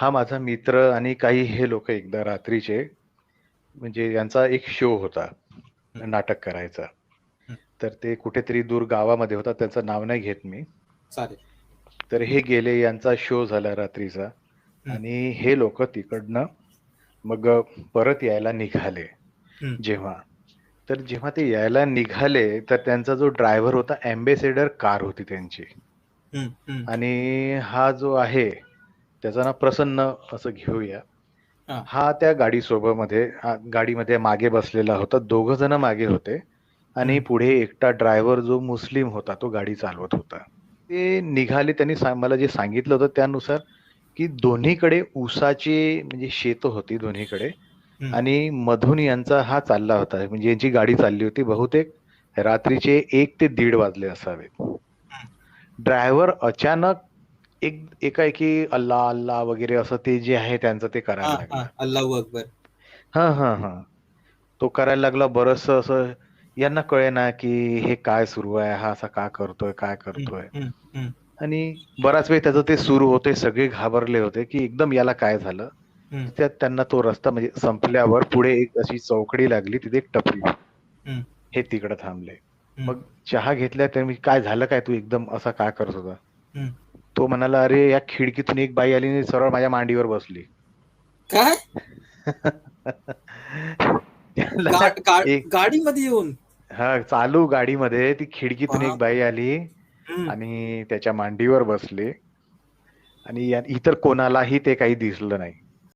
हा माझा मित्र आणि काही हे लोक एकदा रात्रीचे म्हणजे यांचा एक शो होता नाटक करायचा. तर ते कुठेतरी दूर गावामध्ये होता त्याचं नाव नाही घेत मी. तर हे गेले यांचा शो झाला रात्रीचा. आणि हे लोक तिकडनं मग परत यायला निघाले. जेव्हा. तर जेव्हा ते यायला निघाले तर त्यांचा जो ड्रायव्हर होता अँबेसेडर कार होती त्यांची. आणि हा जो आहे त्याचं नाव प्रसन्न असं घेऊया. हा. त्या गाडी सोबतमध्ये हा गाडीमध्ये मागे बसलेला होता. दोघ जण मागे होते. आणि. पुढे एकटा ड्रायव्हर जो मुस्लिम होता तो गाडी चालवत होता. ते निघाले त्यांनी मला जे सांगितलं होतं त्यानुसार की दोन्हीकडे ऊसाची म्हणजे शेत होती दोन्हीकडे. आणि मधून यांचा हा चालला होता. म्हणजे यांची गाडी चालली होती बहुतेक रात्रीचे एक ते दीड वाजले असावेत ड्रायव्हर अचानक एक एकाएकी अल्ला अल्ला वगैरे असं ते जे आहे त्यांचं ते करायला लागला. अल्लाहू अकबर हा हा हा तो करायला लागला बरस असं यांना कळेना की हे काय सुरू आहे हा असा का करतोय काय करतोय. आणि बराच वेळ त्याचं ते सुरू होते सगळे घाबरले होते की एकदम याला काय झालं. त्यात त्यांना तो रस्ता म्हणजे संपल्यावर पुढे एक अशी चौकडी लागली तिथे एक टपरी हम्म. हे तिकडे थांबले. मग चहा घेतल्या तर मी काय झालं काय तू एकदम असा काय करत होता. तो म्हणाला अरे या खिडकीतून एक बाई आली आणि सरळ माझ्या मांडीवर बसली. काय? गाडीमध्ये येऊन? हा चालू गाडीमध्ये ती खिडकीतून एक. बाई आली. आणि त्याच्या मांडीवर बसली. आणि इतर कोणालाही ते काही दिसलं नाही.